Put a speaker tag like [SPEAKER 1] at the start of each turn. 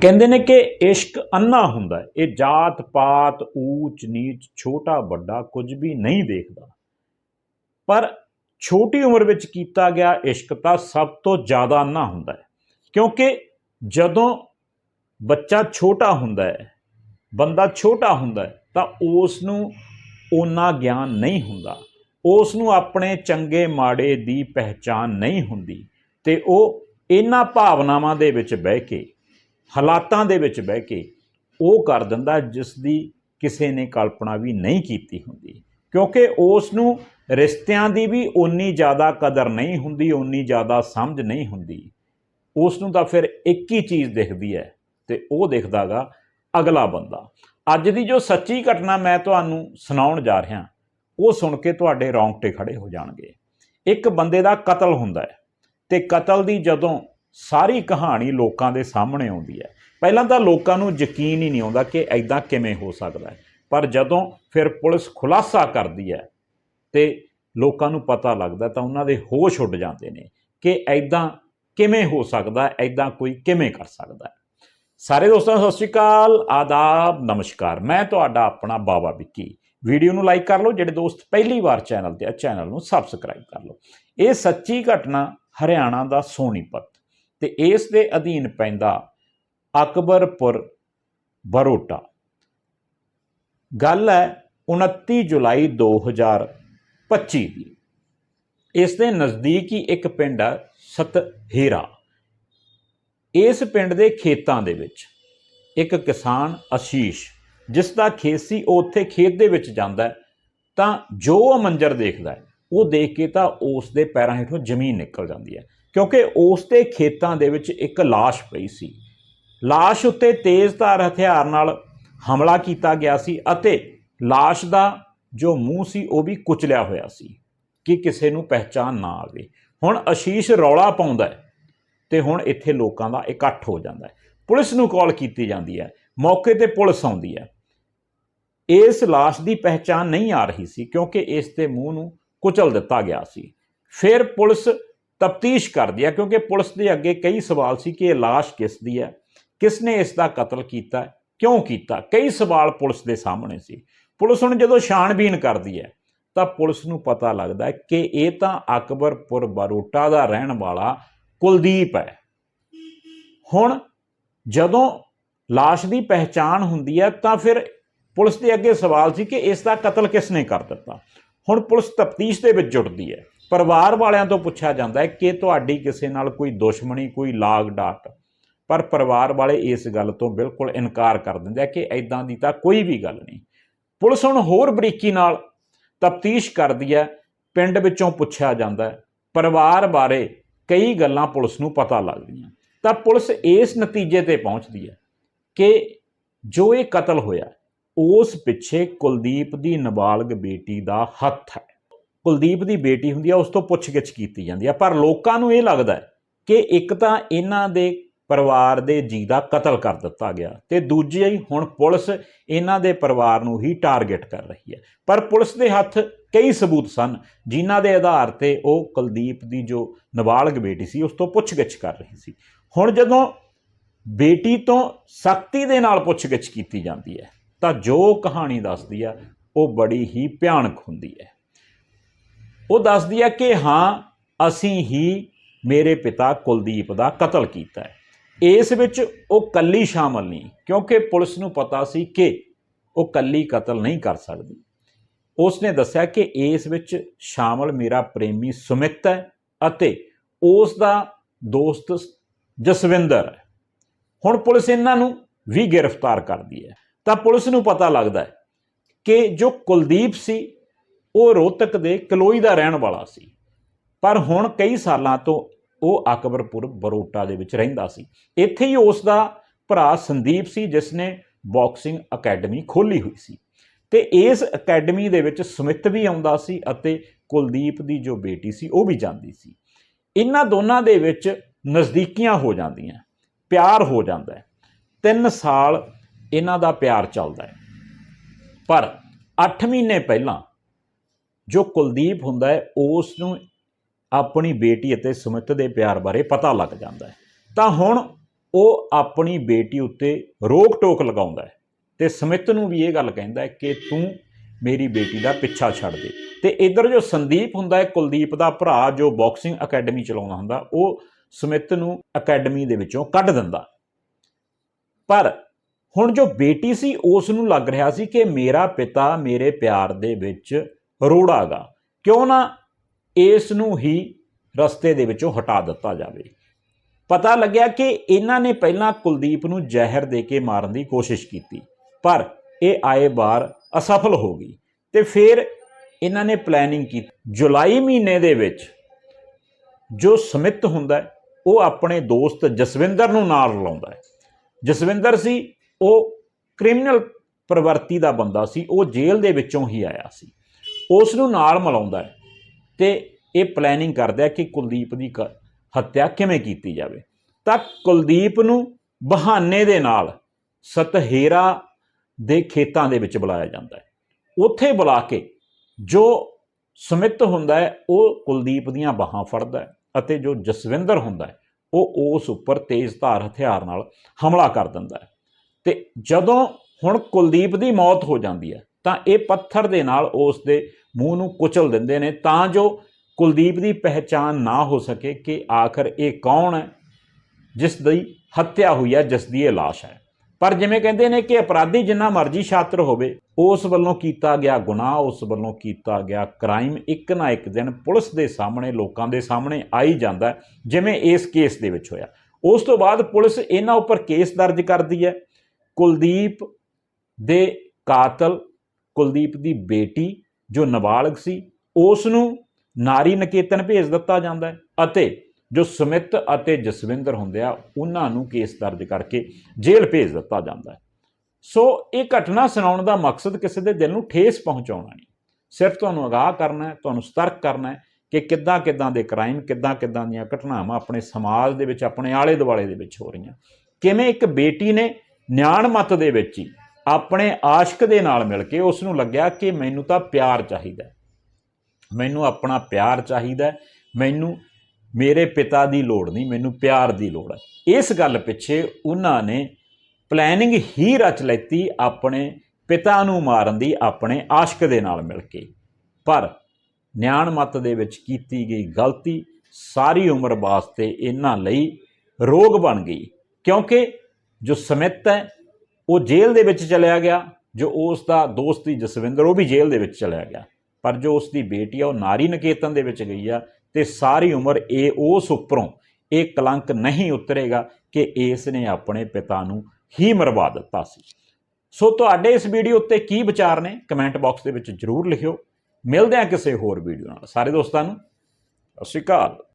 [SPEAKER 1] ਕਹਿੰਦੇ ਨੇ ਕਿ ਇਸ਼ਕ ਅੰਨਾ ਹੁੰਦਾ ਇਹ ਜਾਤ ਪਾਤ, ਊਚ ਨੀਚ, ਛੋਟਾ ਵੱਡਾ ਕੁਝ ਵੀ ਨਹੀਂ ਦੇਖਦਾ। ਪਰ ਛੋਟੀ ਉਮਰ ਵਿੱਚ ਕੀਤਾ ਗਿਆ ਇਸ਼ਕ ਤਾਂ ਸਭ ਤੋਂ ਜ਼ਿਆਦਾ ਅੰਨਾ ਹੁੰਦਾ ਹੈ। ਕਿਉਂਕਿ ਜਦੋਂ ਬੱਚਾ ਛੋਟਾ ਹੁੰਦਾ ਹੈ, ਬੰਦਾ ਛੋਟਾ ਹੁੰਦਾ ਹੈ, ਤਾਂ ਉਸ ਨੂੰ ਓਨਾ ਗਿਆਨ ਨਹੀਂ ਹੁੰਦਾ। ਉਸ ਨੂੰ ਆਪਣੇ ਚੰਗੇ ਮਾੜੇ ਦੀ ਪਹਿਚਾਨ ਨਹੀਂ ਹੁੰਦੀ ਤੇ ਉਹ ਇਹਨਾਂ ਭਾਵਨਾਵਾਂ ਦੇ ਵਿੱਚ ਬਹਿ ਕੇ ਹਾਲਾਤਾਂ ਦੇ ਵਿੱਚ ਬਹਿ ਕੇ ਉਹ ਕਰ ਦਿੰਦਾ ਜਿਸ ਦੀ ਕਿਸੇ ਨੇ ਕਲਪਨਾ ਵੀ ਨਹੀਂ ਕੀਤੀ ਹੁੰਦੀ। ਕਿਉਂਕਿ ਉਸ ਨੂੰ ਰਿਸ਼ਤਿਆਂ ਦੀ ਵੀ ਓਨੀ ਜ਼ਿਆਦਾ ਕਦਰ ਨਹੀਂ ਹੁੰਦੀ, ਓਨੀ ਜ਼ਿਆਦਾ ਸਮਝ ਨਹੀਂ ਹੁੰਦੀ। ਉਸ ਨੂੰ ਤਾਂ ਫਿਰ ਇੱਕ ਹੀ ਚੀਜ਼ ਦਿਖਦੀ ਹੈ ਤੇ ਉਹ ਦਿਖਦਾਗਾ ਅਗਲਾ ਬੰਦਾ। ਅੱਜ ਦੀ ਜੋ ਸੱਚੀ ਘਟਨਾ ਮੈਂ ਤੁਹਾਨੂੰ ਸੁਣਾਉਣ ਜਾ ਰਿਹਾ, ਉਹ ਸੁਣ ਕੇ ਤੁਹਾਡੇ ਰੌਂਗਟੇ ਖੜੇ ਹੋ ਜਾਣਗੇ। ਇੱਕ ਬੰਦੇ ਦਾ ਕਤਲ ਹੁੰਦਾ ਹੈ ਤੇ ਕਤਲ ਦੀ ਜਦੋਂ ਸਾਰੀ ਕਹਾਣੀ ਲੋਕਾਂ ਦੇ ਸਾਹਮਣੇ ਆਉਂਦੀ ਹੈ। ਪਹਿਲਾਂ ਤਾਂ ਲੋਕਾਂ ਨੂੰ ਯਕੀਨ ਹੀ ਨਹੀਂ ਆਉਂਦਾ ਕਿ ਐਦਾਂ ਕਿਵੇਂ ਹੋ ਸਕਦਾ ਹੈ। ਪਰ ਜਦੋਂ ਫਿਰ ਪੁਲਿਸ ਖੁਲਾਸਾ ਕਰਦੀ ਹੈ ਤੇ ਲੋਕਾਂ ਨੂੰ ਪਤਾ ਲੱਗਦਾ ਤਾਂ ਉਹਨਾਂ ਦੇ ਹੋਸ਼ ਉੱਡ ਜਾਂਦੇ ਨੇ ਕਿ ਐਦਾਂ ਕਿਵੇਂ ਹੋ ਸਕਦਾ ਐਦਾਂ ਕੋਈ ਕਿਵੇਂ ਕਰ ਸਕਦਾ ਸਾਰੇ ਦੋਸਤਾਂ, ਸਤਿ ਸ਼੍ਰੀ ਅਕਾਲ, ਆਦਾਬ, ਨਮਸਕਾਰ। ਮੈਂ ਤੁਹਾਡਾ ਆਪਣਾ ਬਾਬਾ ਵਿੱਕੀ। ਵੀਡੀਓ ਨੂੰ ਲਾਈਕ ਕਰ ਲਓ, ਜਿਹੜੇ ਦੋਸਤ ਪਹਿਲੀ ਵਾਰ ਚੈਨਲ ਤੇ ਆ, ਚੈਨਲ ਨੂੰ ਸਬਸਕ੍ਰਾਈਬ ਕਰ ਲਓ। ਇਹ ਸੱਚੀ ਘਟਨਾ ਹਰਿਆਣਾ ਦਾ ਸੋਨੀਪਤ ਤੇ ਇਸ ਦੇ ਅਧੀਨ ਪੈਂਦਾ ਅਕਬਰਪੁਰ ਬਰੋਟਾ। ਗੱਲ ਹੈ 29 ਜੁਲਾਈ 2025 ਦੀ। ਇਸ ਦੇ ਨਜ਼ਦੀਕ ਹੀ ਇੱਕ ਪਿੰਡ ਹੈ ਸਤਹੀਰਾ। ਇਸ ਪਿੰਡ ਦੇ ਖੇਤਾਂ ਦੇ ਵਿੱਚ ਇੱਕ ਕਿਸਾਨ ਅਸ਼ੀਸ਼, ਜਿਸ ਦਾ ਖੇਤ ਸੀ, ਉਹ ਉੱਥੇ ਖੇਤ ਦੇ ਵਿੱਚ ਜਾਂਦਾ ਤਾਂ ਜੋ ਉਹ ਮੰਜ਼ਰ ਦੇਖਦਾ ਹੈ, ਉਹ ਦੇਖ ਕੇ ਤਾਂ ਉਸ ਦੇ ਪੈਰਾਂ ਹੇਠੋਂ ਜ਼ਮੀਨ ਨਿਕਲ ਜਾਂਦੀ ਹੈ। ਕਿਉਂਕਿ ਉਸ ਦੇ ਖੇਤਾਂ ਦੇ ਵਿੱਚ ਇੱਕ ਲਾਸ਼ ਪਈ ਸੀ। ਲਾਸ਼ ਉੱਤੇ ਤੇਜ਼ਧਾਰ ਹਥਿਆਰ ਨਾਲ ਹਮਲਾ ਕੀਤਾ ਗਿਆ ਸੀ ਅਤੇ ਲਾਸ਼ ਦਾ ਜੋ ਮੂੰਹ ਸੀ, ਉਹ ਵੀ ਕੁਚਲਿਆ ਹੋਇਆ ਸੀ ਕਿ ਕਿਸੇ ਨੂੰ ਪਹਿਚਾਨ ਨਾ ਆਵੇ। ਹੁਣ ਅਸ਼ੀਸ਼ ਰੌਲਾ ਪਾਉਂਦਾ ਹੈ ਤੇ ਹੁਣ ਇੱਥੇ ਲੋਕਾਂ ਦਾ ਇਕੱਠ ਹੋ ਜਾਂਦਾ ਹੈ। ਪੁਲਿਸ ਨੂੰ ਕਾਲ ਕੀਤੀ ਜਾਂਦੀ ਹੈ। ਮੌਕੇ ਤੇ ਪੁਲਿਸ ਆਉਂਦੀ ਹੈ। ਇਸ ਲਾਸ਼ ਦੀ ਪਹਿਚਾਨ ਨਹੀਂ ਆ ਰਹੀ ਸੀ ਕਿਉਂਕਿ ਇਸ ਦੇ ਮੂੰਹ ਨੂੰ ਕੁਚਲ ਦਿੱਤਾ ਗਿਆ ਸੀ। ਫਿਰ ਪੁਲਿਸ ਤਫਤੀਸ਼ ਕਰਦੀ ਹੈ ਕਿਉਂਕਿ ਪੁਲਿਸ ਦੇ ਅੱਗੇ ਕਈ ਸਵਾਲ ਸੀ ਕਿ ਇਹ ਲਾਸ਼ ਕਿਸ ਦੀ ਹੈ ਕਿਸ ਨੇ ਇਸ ਦਾ ਕਤਲ ਕੀਤਾ, ਕਿਉਂ ਕੀਤਾ? ਕਈ ਸਵਾਲ ਪੁਲਿਸ ਦੇ ਸਾਹਮਣੇ ਸੀ। ਪੁਲਿਸ ਹੁਣ ਜਦੋਂ ਛਾਣਬੀਨ ਕਰਦੀ ਹੈ, ਤਾਂ ਪੁਲਿਸ ਨੂੰ ਪਤਾ ਲੱਗਦਾ ਕਿ ਇਹ ਤਾਂ ਅਕਬਰਪੁਰ ਬਰੋਟਾ ਦਾ ਰਹਿਣ ਵਾਲਾ ਕੁਲਦੀਪ ਹੈ। ਹੁਣ ਜਦੋਂ ਲਾਸ਼ ਦੀ ਪਹਿਚਾਣ ਹੁੰਦੀ ਹੈ, ਤਾਂ ਫਿਰ ਪੁਲਿਸ ਦੇ ਅੱਗੇ ਸਵਾਲ ਸੀ ਕਿ ਇਸ ਦਾ ਕਤਲ ਕਿਸ ਨੇ ਕਰ ਦਿੱਤਾ? ਹੁਣ ਪੁਲਿਸ ਤਫਤੀਸ਼ ਦੇ ਵਿੱਚ ਜੁੜਦੀ ਹੈ। ਪਰਿਵਾਰ ਵਾਲਿਆਂ ਤੋਂ ਪੁੱਛਿਆ ਜਾਂਦਾ ਹੈ ਕਿ ਤੁਹਾਡੀ ਕਿਸੇ ਨਾਲ ਕੋਈ ਦੁਸ਼ਮਣੀ, ਕੋਈ ਲਾਗ ਡਾਟ। ਪਰ ਪਰਿਵਾਰ ਵਾਲੇ ਇਸ ਗੱਲ ਤੋਂ ਬਿਲਕੁਲ ਇਨਕਾਰ ਕਰ ਦਿੰਦੇ ਆ ਕਿ ਐਦਾਂ ਦੀ ਤਾਂ ਕੋਈ ਵੀ ਗੱਲ ਨਹੀਂ। ਪੁਲਿਸ ਹੁਣ ਹੋਰ ਬਰੀਕੀ ਨਾਲ ਤਫਤੀਸ਼ ਕਰਦੀ ਹੈ, ਪਿੰਡ ਵਿੱਚੋਂ ਪੁੱਛਿਆ ਜਾਂਦਾ ਹੈ, ਪਰਿਵਾਰ ਬਾਰੇ ਕਈ ਗੱਲਾਂ ਪੁਲਿਸ ਨੂੰ ਪਤਾ ਲੱਗਦੀਆਂ। ਤਾਂ ਪੁਲਿਸ ਇਸ ਨਤੀਜੇ ਤੇ ਪਹੁੰਚਦੀ ਹੈ ਕਿ ਜੋ ਇਹ ਕਤਲ ਹੋਇਆ, ਉਸ ਪਿੱਛੇ ਕੁਲਦੀਪ ਦੀ ਨਾਬਾਲਗ ਬੇਟੀ ਦਾ ਹੱਥ ਹੈ। ਕੁਲਦੀਪ ਦੀ ਬੇਟੀ ਹੁੰਦੀ ਆ, ਉਸ ਤੋਂ ਪੁੱਛਗਿੱਛ ਕੀਤੀ ਜਾਂਦੀ ਹੈ ਪਰ ਲੋਕਾਂ ਨੂੰ ਇਹ ਲੱਗਦਾ ਹੈ ਕਿ ਇੱਕ ਤਾਂ ਇਹਨਾਂ ਦੇ ਪਰਿਵਾਰ ਦੇ ਜੀ ਦਾ ਕਤਲ ਕਰ ਦਿੱਤਾ ਗਿਆ ਤੇ ਦੂਜੀ ਹੀ ਹੁਣ ਪੁਲਿਸ ਇਹਨਾਂ ਦੇ ਪਰਿਵਾਰ ਨੂੰ ਹੀ ਟਾਰਗੇਟ ਕਰ ਰਹੀ ਹੈ। ਪਰ ਪੁਲਿਸ ਦੇ ਹੱਥ ਕਈ ਸਬੂਤ ਸਨ, ਜਿਨ੍ਹਾਂ ਦੇ ਆਧਾਰ ਤੇ ਉਹ ਕੁਲਦੀਪ ਦੀ ਜੋ ਨਾਬਾਲਗ ਬੇਟੀ ਸੀ, ਉਸ ਤੋਂ ਪੁੱਛਗਿੱਛ ਕਰ ਰਹੀ ਸੀ। ਹੁਣ ਜਦੋਂ ਬੇਟੀ ਤੋਂ ਸਖਤੀ ਦੇ ਨਾਲ ਪੁੱਛਗਿੱਛ ਕੀਤੀ ਜਾਂਦੀ ਹੈ, ਤਾਂ ਜੋ ਕਹਾਣੀ ਦੱਸਦੀ ਹੈ ਉਹ ਬੜੀ ਹੀ ਭਿਆਨਕ ਹੁੰਦੀ ਹੈ। ਉਹ ਦੱਸਦੀ ਹੈ ਕਿ ਹਾਂ, ਅਸੀਂ ਹੀ ਮੇਰੇ ਪਿਤਾ ਕੁਲਦੀਪ ਦਾ ਕਤਲ ਕੀਤਾ ਹੈ। ਇਸ ਵਿੱਚ ਉਹ ਕੱਲੀ ਸ਼ਾਮਲ ਨਹੀਂ, ਕਿਉਂਕਿ ਪੁਲਿਸ ਨੂੰ ਪਤਾ ਸੀ ਕਿ ਉਹ ਕੱਲੀ ਕਤਲ ਨਹੀਂ ਕਰ ਸਕਦੀ। ਉਸਨੇ ਦੱਸਿਆ ਕਿ ਇਸ ਵਿੱਚ ਸ਼ਾਮਲ ਮੇਰਾ ਪ੍ਰੇਮੀ ਸੁਮਿਤ ਹੈ ਅਤੇ ਉਸ ਦਾ ਦੋਸਤ ਜਸਵਿੰਦਰ ਹੈ। ਹੁਣ ਪੁਲਿਸ ਇਹਨਾਂ ਨੂੰ ਵੀ ਗ੍ਰਿਫਤਾਰ ਕਰਦੀ ਹੈ। ਤਾਂ ਪੁਲਿਸ ਨੂੰ ਪਤਾ ਲੱਗਦਾ ਹੈ ਕਿ ਜੋ ਕੁਲਦੀਪ ਸੀ ਉਹ ਰੋਹਤਕ ਦੇ ਕਲੋਈ ਦਾ ਰਹਿਣ ਵਾਲਾ ਸੀ। ਪਰ ਹੁਣ ਕਈ ਸਾਲਾਂ ਤੋਂ ਉਹ ਅਕਬਰਪੁਰ ਬਰੋਟਾ ਦੇ ਵਿੱਚ ਰਹਿੰਦਾ ਸੀ। ਇੱਥੇ ਹੀ ਉਸ ਦਾ ਭਰਾ ਸੰਦੀਪ ਸੀ, ਜਿਸ ਨੇ ਬਾਕਸਿੰਗ ਅਕੈਡਮੀ ਖੋਲੀ ਹੋਈ ਸੀ। ਤੇ ਇਸ ਅਕੈਡਮੀ ਦੇ ਵਿੱਚ ਸੁਮਿਤ ਵੀ ਆਉਂਦਾ ਸੀ ਅਤੇ ਕੁਲਦੀਪ ਦੀ ਜੋ ਬੇਟੀ ਸੀ, ਉਹ ਵੀ ਜਾਂਦੀ ਸੀ। ਇਹਨਾਂ ਦੋਨਾਂ ਦੇ ਵਿੱਚ ਨਜ਼ਦੀਕੀਆਂ ਹੋ ਜਾਂਦੀਆਂ, ਪਿਆਰ ਹੋ ਜਾਂਦਾ ਹੈ। 3 ਸਾਲ ਇਹਨਾਂ ਦਾ ਪਿਆਰ ਚੱਲਦਾ ਹੈ। ਪਰ 8 ਮਹੀਨੇ ਪਹਿਲਾਂ ਜੋ ਕੁਲਦੀਪ ਹੁੰਦਾ ਹੈ, ਉਸ ਨੂੰ ਆਪਣੀ ਬੇਟੀ ਅਤੇ ਸੁਮਿਤ ਦੇ ਪਿਆਰ ਬਾਰੇ ਪਤਾ ਲੱਗ ਜਾਂਦਾ ਹੈ। ਤਾਂ ਹੁਣ ਉਹ ਆਪਣੀ ਬੇਟੀ ਉੱਤੇ ਰੋਕ ਟੋਕ ਲਗਾਉਂਦਾ ਹੈ ਤੇ ਸਮਿਤ ਨੂੰ ਵੀ ਇਹ ਗੱਲ ਕਹਿੰਦਾ ਹੈ ਕਿ ਤੂੰ ਮੇਰੀ ਬੇਟੀ ਦਾ ਪਿੱਛਾ ਛੱਡ ਦੇ। ਤੇ ਇਧਰ ਜੋ ਸੰਦੀਪ ਹੁੰਦਾ ਹੈ, ਕੁਲਦੀਪ ਦਾ ਭਰਾ ਜੋ ਬਾਕਸਿੰਗ ਅਕੈਡਮੀ ਚਲਾਉਂਦਾ ਹੁੰਦਾ, ਉਹ ਸਮਿਤ ਨੂੰ ਅਕੈਡਮੀ ਦੇ ਵਿੱਚੋਂ ਕੱਢ ਦਿੰਦਾ। ਪਰ ਹੁਣ ਜੋ ਬੇਟੀ ਸੀ, ਉਸ ਨੂੰ ਲੱਗ ਰਿਹਾ ਸੀ ਕਿ ਮੇਰਾ ਪਿਤਾ ਮੇਰੇ ਪਿਆਰ ਦੇ ਵਿੱਚ ਰੋੜਾਗਾ। ਕਿਉਂ ਨਾ ਇਸ ਨੂੰ ਹੀ ਰਸਤੇ ਦੇ ਵਿੱਚੋਂ ਹਟਾ ਦਿੱਤਾ ਜਾਵੇ। ਪਤਾ ਲੱਗਿਆ ਕਿ ਇਹਨਾਂ ਨੇ ਪਹਿਲਾਂ ਕੁਲਦੀਪ ਨੂੰ ਜ਼ਹਿਰ ਦੇ ਕੇ ਮਾਰਨ ਦੀ ਕੋਸ਼ਿਸ਼ ਕੀਤੀ, ਪਰ ਇਹ ਆਏ ਬਾਰ ਅਸਫਲ ਹੋ ਗਈ ਤੇ ਫਿਰ ਇਹਨਾਂ ਨੇ ਪਲੈਨਿੰਗ ਕੀਤੀ। ਜੁਲਾਈ ਮਹੀਨੇ ਦੇ ਵਿੱਚ ਜੋ ਸਮਿਤ ਹੁੰਦਾ ਉਹ ਆਪਣੇ ਦੋਸਤ ਜਸਵਿੰਦਰ ਨੂੰ ਨਾਲ ਲਾਉਂਦਾ ਹੈ। ਜਸਵਿੰਦਰ ਸੀ, ਉਹ ਕ੍ਰਿਮੀਨਲ ਪ੍ਰਵਰਤੀ ਦਾ ਬੰਦਾ ਸੀ, ਉਹ ਜੇਲ੍ਹ ਦੇ ਵਿੱਚੋਂ ਹੀ ਆਇਆ ਸੀ। ਉਸ ਨੂੰ ਨਾਲ ਮਿਲਾਉਂਦਾ ਹੈ ਤੇ ਇਹ ਪਲੈਨਿੰਗ ਕਰਦਾ ਹੈ ਕਿ ਕੁਲਦੀਪ ਦੀ ਕ- ਹੱਤਿਆ ਕਿਵੇਂ ਕੀਤੀ ਜਾਵੇ। ਤਾਂ ਕੁਲਦੀਪ ਨੂੰ ਬਹਾਨੇ ਦੇ ਨਾਲ ਸਤਹੇਰਾ ਦੇ ਖੇਤਾਂ ਦੇ ਵਿੱਚ ਬੁਲਾਇਆ ਜਾਂਦਾ ਹੈ। ਉੱਥੇ ਬੁਲਾ ਕੇ ਜੋ ਸਮਿਤ ਹੁੰਦਾ ਹੈ, ਉਹ ਕੁਲਦੀਪ ਦੀਆਂ ਬਾਹਾਂ ਫੜਦਾ ਹੈ ਅਤੇ ਜੋ ਜਸਵਿੰਦਰ ਹੁੰਦਾ ਹੈ, ਉਹ ਉਸ ਉੱਪਰ ਤੇਜ਼ਧਾਰ ਹਥਿਆਰ ਨਾਲ ਹਮਲਾ ਕਰ ਦਿੰਦਾ ਹੈ। ਤੇ ਜਦੋਂ ਹੁਣ ਕੁਲਦੀਪ ਦੀ ਮੌਤ ਹੋ ਜਾਂਦੀ ਹੈ ਤਾਂ ਇਹ ਪੱਥਰ ਦੇ ਨਾਲ ਉਸ ਦੇ ਮੂੰਹ ਨੂੰ ਕੁਚਲ ਦਿੰਦੇ ਨੇ ਤਾਂ ਜੋ ਕੁਲਦੀਪ ਦੀ ਪਹਿਚਾਣ ਨਾ ਹੋ ਸਕੇ ਕਿ ਆਖਰ ਇਹ ਕੌਣ ਹੈ, ਜਿਸ ਦੀ ਹੱਤਿਆ ਹੋਈ ਹੈ, ਜਿਸ ਦੀ ਇਹ ਲਾਸ਼ ਹੈ। ਪਰ ਜਿਵੇਂ ਕਹਿੰਦੇ ਨੇ ਕਿ ਅਪਰਾਧੀ ਜਿੰਨਾ ਮਰਜ਼ੀ ਛਾਤਰ ਹੋਵੇ, ਉਸ ਵੱਲੋਂ ਕੀਤਾ ਗਿਆ ਗੁਨਾਹ, ਉਸ ਵੱਲੋਂ ਕੀਤਾ ਗਿਆ ਕ੍ਰਾਈਮ ਇੱਕ ਨਾ ਇੱਕ ਦਿਨ ਪੁਲਿਸ ਦੇ ਸਾਹਮਣੇ, ਲੋਕਾਂ ਦੇ ਸਾਹਮਣੇ ਆਈ ਜਾਂਦਾ ਜਿਵੇਂ ਇਸ ਕੇਸ ਦੇ ਵਿੱਚ ਹੋਇਆ। ਉਸ ਤੋਂ ਬਾਅਦ ਪੁਲਿਸ ਇਹਨਾਂ ਉੱਪਰ ਕੇਸ ਦਰਜ ਕਰਦੀ ਹੈ। ਕੁਲਦੀਪ ਦੇ ਕਾਤਲ ਕੁਲਦੀਪ ਦੀ ਬੇਟੀ ਜੋ ਨਾਬਾਲਗ ਸੀ ਉਸ ਨੂੰ ਨਾਰੀ ਨਿਕੇਤਨ ਭੇਜ ਦਿੱਤਾ ਜਾਂਦਾ ਹੈ ਅਤੇ ਜੋ ਸੁਮਿਤ ਅਤੇ ਜਸਵਿੰਦਰ ਹੁੰਦੇ ਆ, ਉਹਨਾਂ ਨੂੰ ਕੇਸ ਦਰਜ ਕਰਕੇ ਜੇਲ੍ਹ ਭੇਜ ਦਿੱਤਾ ਜਾਂਦਾ ਹੈ। ਸੋ ਇਹ ਘਟਨਾ ਸੁਣਾਉਣ ਦਾ ਮਕਸਦ ਕਿਸੇ ਦੇ ਦਿਲ ਨੂੰ ਠੇਸ ਪਹੁੰਚਾਉਣਾ ਨਹੀਂ। ਸਿਰਫ ਤੁਹਾਨੂੰ ਅਗਾਹ ਕਰਨਾ ਹੈ, ਤੁਹਾਨੂੰ ਸਤਰਕ ਕਰਨਾ ਹੈ ਕਿ ਕਿੱਦਾਂ ਕਿੱਦਾਂ ਦੇ ਕ੍ਰਾਈਮ, ਕਿੱਦਾਂ ਕਿੱਦਾਂ ਦੀਆਂ ਘਟਨਾਵਾਂ ਆਪਣੇ ਸਮਾਜ ਦੇ ਵਿੱਚ, ਆਪਣੇ ਆਲੇ ਦੁਆਲੇ ਦੇ ਵਿੱਚ ਹੋ ਰਹੀਆਂ। ਕਿਵੇਂ ਇੱਕ ਬੇਟੀ ਨੇ ਨਿਆਣ ਮਤ ਦੇ ਵਿੱਚ ਹੀ ਆਪਣੇ ਆਸ਼ਕ ਦੇ ਨਾਲ ਮਿਲ ਕੇ ਉਸ ਨੂੰ ਲੱਗਿਆ ਕਿ ਮੈਨੂੰ ਤਾਂ ਪਿਆਰ ਚਾਹੀਦਾ ਮੈਨੂੰ ਆਪਣਾ ਪਿਆਰ ਚਾਹੀਦਾ ਮੈਨੂੰ ਮੇਰੇ ਪਿਤਾ ਦੀ ਲੋੜ ਨਹੀਂ, ਮੈਨੂੰ ਪਿਆਰ ਦੀ ਲੋੜ ਹੈ। ਇਸ ਗੱਲ ਪਿੱਛੇ ਉਹਨਾਂ ਨੇ ਪਲੈਨਿੰਗ ਹੀ ਰਚ ਲੈਤੀ ਆਪਣੇ ਪਿਤਾ ਨੂੰ ਮਾਰਨ ਦੀ, ਆਪਣੇ ਆਸ਼ਕ ਦੇ ਨਾਲ ਮਿਲ ਕੇ। ਪਰ ਨਿਆਣ ਮਤ ਦੇ ਵਿੱਚ ਕੀਤੀ ਗਈ ਗਲਤੀ ਸਾਰੀ ਉਮਰ ਵਾਸਤੇ ਇਹਨਾਂ ਲਈ ਰੋਗ ਬਣ ਗਈ। ਕਿਉਂਕਿ ਜੋ ਸਮਿਤ ਹੈ ਉਹ ਜੇਲ੍ਹ ਦੇ ਵਿੱਚ ਚਲਿਆ ਗਿਆ, ਜੋ ਉਸ ਦਾ ਦੋਸਤ ਸੀ ਜਸਵਿੰਦਰ, ਉਹ ਵੀ ਜੇਲ੍ਹ ਦੇ ਵਿੱਚ ਚਲਿਆ ਗਿਆ। ਪਰ ਜੋ ਉਸ ਦੀ ਬੇਟੀ ਆ, ਉਹ ਨਾਰੀ ਨਿਕੇਤਨ ਦੇ ਵਿੱਚ ਗਈ ਆ ਤੇ ਸਾਰੀ ਉਮਰ ਇਹ ਉਸ ਉੱਪਰੋਂ ਇਹ ਕਲੰਕ ਨਹੀਂ ਉਤਰੇਗਾ ਕਿ ਇਸ ਨੇ ਆਪਣੇ ਪਿਤਾ ਨੂੰ ਹੀ ਮਰਵਾ ਦਿੱਤਾ ਸੀ। ਸੋ ਤੁਹਾਡੇ ਇਸ ਵੀਡੀਓ ਉੱਤੇ ਕੀ ਵਿਚਾਰ ਨੇ? ਕਮੈਂਟ ਬਾਕਸ ਦੇ ਵਿੱਚ ਜਰੂਰ ਲਿਖਿਓ। ਮਿਲਦੇ ਹਾਂ ਕਿਸੇ ਹੋਰ ਵੀਡੀਓ ਨਾਲ। ਸਾਰੇ ਦੋਸਤਾਂ ਨੂੰ, ਸਤਿ ਸ਼੍ਰੀ ਅਕਾਲ।